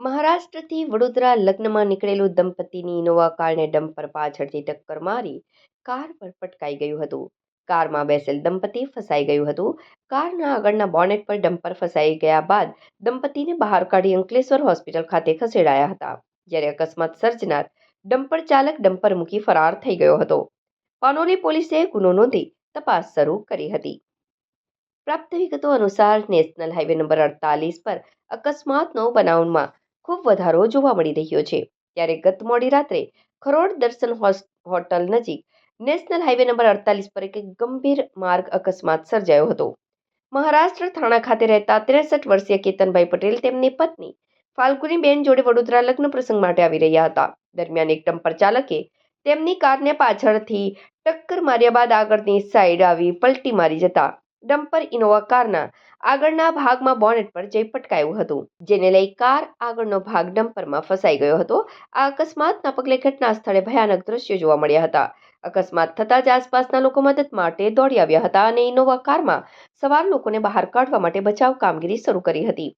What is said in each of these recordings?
મહારાષ્ટ્રથી વડોદરા લગ્નમાં નીકળેલું દંપતીની ઇનોવા કારને ડમ્પર પાછળથી ટક્કર મારી કાર પર પટકાઈ ગયું હતું. કારમાં બેસેલ દંપતી ફસાઈ ગયું હતું. કારના આગળના બોનેટ પર ડમ્પર ફસાઈ ગયા બાદ દંપતીને બહાર કાઢી અંકલેશ્વર હોસ્પિટલ ખાતે ખસેડાયા હતા, જ્યારે અકસ્માત સર્જનાર ડમ્પર ચાલક ડમ્પર મૂકી ફરાર થઈ ગયો હતો. પાનોલી પોલીસે ગુનો નોંધી તપાસ શરૂ કરી હતી. પ્રાપ્ત વિગતો અનુસાર નેશનલ હાઈવે નંબર અડતાલીસ પર અકસ્માતનો બનાવમાં ખૂબ વધારો જોવા મળી રહ્યો છે. ત્યારે ગત મોડી રાત્રે ખરોડ દર્શન હોટલ નજીક નેશનલ હાઈવે નંબર અડતાલીસ પર એક ગંભીર માર્ગ અકસ્માત સર્જાયો હતો. મહારાષ્ટ્ર થાણા ખાતે રહેતા ત્રેસઠ વર્ષીય કેતનભાઈ પટેલ તેમની પત્ની ફાલ્ગુનીબેન જોડે વડોદરા લગ્ન પ્રસંગ માટે આવી રહ્યા હતા. દરમિયાન એક ડમ્પર ચાલકે તેમની કારને પાછળથી ટક્કર માર્યા બાદ આગળની સાઈડ આવી પલટી મારી જતા ડમ્પર ઇનોવા કારના આગળના ભાગમાં બોનેટ પર જઈ પટકાયું હતું, જેને લઈ કાર આગળનો ભાગ ડમ્પરમાં ફસાઈ ગયો હતો. આ અકસ્માતના પગલે ઘટના સ્થળે ભયાનક દ્રશ્યો જોવા મળ્યા હતા. અકસ્માત થતાં જ આસપાસના લોકો મદદ માટે દોડી આવ્યા હતા અને ઇનોવા કારમાં સવાર લોકોને બહાર કાઢવા માટે બચાવ કામગીરી શરૂ કરી હતી.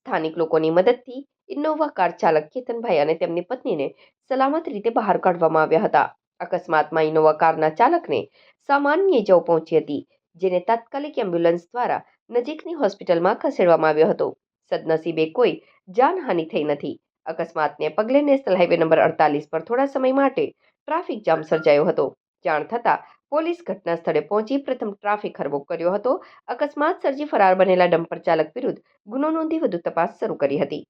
સ્થાનિક લોકોની મદદથી ઇનોવા કાર ચાલક કેતનભાઈ અને તેમની પત્નીને સલામત રીતે બહાર કાઢવામાં આવ્યા હતા. અકસ્માતમાં ઇનોવા કારના ચાલકને સામાન્ય જવ પહોંચી હતી જેને તાત્કાલિક એમ્બ્યુલન્સ દ્વારા નજીકની હોસ્પિટલમાં ખસેડવામાં આવ્યો હતો. સદનસીબે કોઈ જાનહાનિ થઈ નથી. અકસ્માતને પગલે નેશનલ હાઈવે નંબર અડતાલીસ પર થોડા સમય માટે ટ્રાફિક જામ સર્જાયો હતો. જાણ થતાં પોલીસ ઘટના સ્થળે પહોંચી પ્રથમ ટ્રાફિક હરવો કર્યો હતો. અકસ્માત સર્જી ફરાર બનેલા ડમ્પર ચાલક વિરુદ્ધ ગુનો નોંધી વધુ તપાસ શરૂ કરી હતી.